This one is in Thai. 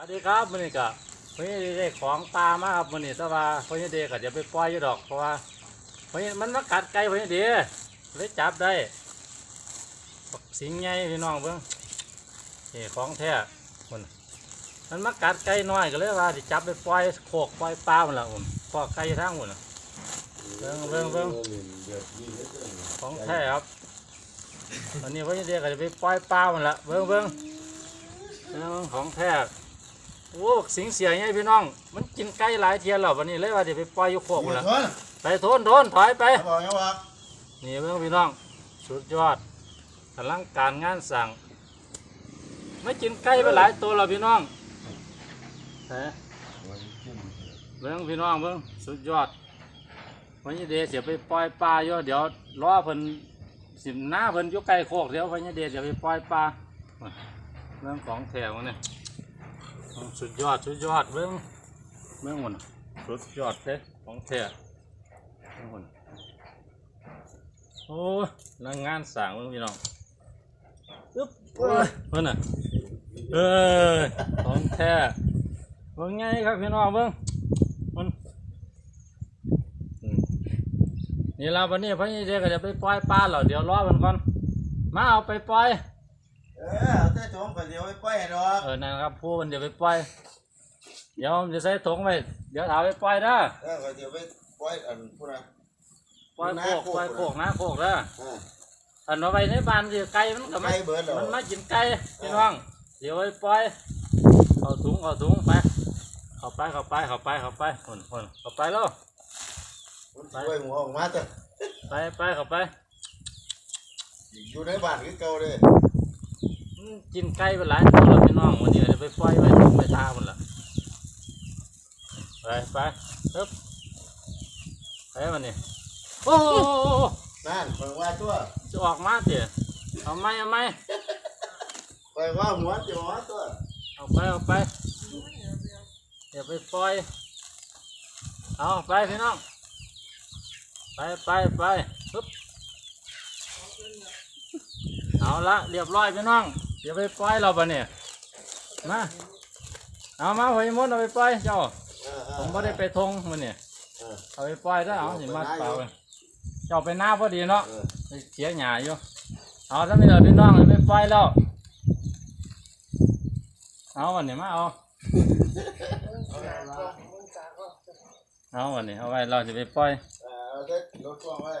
สวัสดีครับมันนี่ก็พี่ได้ของปลามาครับมันนี่แต่ว่าพี่เดก็จะไปปล่อยอยู่ดอกเพราะว่าพี่มันมากัดไก่พี่เดเลยจับได้สิงใหญ่พี่น้องเบิ่งนี่ของแท้มันมันมากัดไก่น้อยก็เลยว่าสิจับไปปล่อยโคกปล่อยปลามันละผมปล่อยไก่ทั้งหมดเบิ่งเบิ่งเบิ่งของแท้ครับวันนี้พี่เดก็จะไปปล่อยปลามันละเบิ่งเบิ่งเบิ่งของแท้ โอ้สิงเสียไงพี่น้อง มันกินไก่หลายเทียนแล้ววันนี้เลยว่าจะไปปล่อยอยู่โคกหมมันดละทนไปโทนโทนถอยไป บอกยังว่านี่เพื่อนพี่น้อง สุดยอดกำลังการงานสั่ง ไม่กินไก่ไปหลายตัวแล้วพี่น้องเฮ้เบิ้งพี่น้องเบิ้งสุดยอด วันนี้เดชเสียไปปล่อยปลาอยู่เดี๋ยวรอเพิ่นสิหน้าเพิ่นอยู่ใกล้โคกเดี๋ยววันนี้เดชจะไปปล่อยปลาเรื่องของแถวเนี่ย สุดยอดสุดยอดเบิ้งเบิ้งหมดสุดยอดเลยของแท้เบิ้งหมดโอ้ยนังงานสั่งมึงพี่น้องอึ๊บเอ้ยเพิ่นน่ะเอ้ยของแท้เบิ่งไงครับพี่น้องเบิ่งมันอืมนี่เราวันนี้พระนี่เด็กก็จะไปปล่อยปลาเหรอเดี๋ยวรอมันก่อนมาเอาไปปล่อย เออเอาแต่จงไปเดี๋ยวไปปล่อยให้ดอกเออนั่นครับผู้มันเดี๋ยวไปปล่อยเดี๋ยวผมจะใส่ถุงไว้เดี๋ยวเอาไปปล่อยเด้อเออก็เดี๋ยวไปปล่อยอันพูดนะปล่อยโคกปล่อยโคกนะโคกเด้อเออ อันเอาไว้ในบ้านสิไก่มันก็ไม่ไก่เบิดเหรอ มันมากินไก่พี่น้องเดี๋ยวไปปล่อยเอาถุงเอาถุงไปเข้าไปเข้าไปเข้าไปเข้าไปคนคนเข้าไปแล้ว มันช่วยหัวออกมาจ้ะไปไปเข้าไปอยู่ในบ้านคือเก่าเลยอืม กินไก่ไปหลายตัวแล้วพี่น้องวันนี้จะไปปล่อยไว้ถุงไปทามันละไปไปปึ๊บไปมันนี่โอ้โหนั่นเปิดว่าตัวจะออกมาเตี๋ยเอาไหมเอาไหมเปิดว่าหัวจะหัวตัวเอาไปเอาไปอย่าไปปล่อยเอาไปพี่น้องไปไปไปปึ๊บเอาละเรียบร้อยพี่น้อง เดี๋ยวไปปล่อยเราปะเนี่ยมาเอามาหอยมดเอาไปปล่อยเจ้าเออเออผมไม่ได้ไปทงมันเนี่ยเออ เอาไปปล่อยได้อเอาเอาสิไปมาได้เปล่าอยู่เลยเจ้าไปหน้าพอดีเนาะ เออไปเสียหยาอยู่ เอาถ้าไม่เหลือพี่น้องเลยไปปล่อยแล้ว เอาวันนี้มาเอา เอาวันนี้เอาไว้เราจะไปปล่อย เออเอาเด็ดรถพ่วงไว้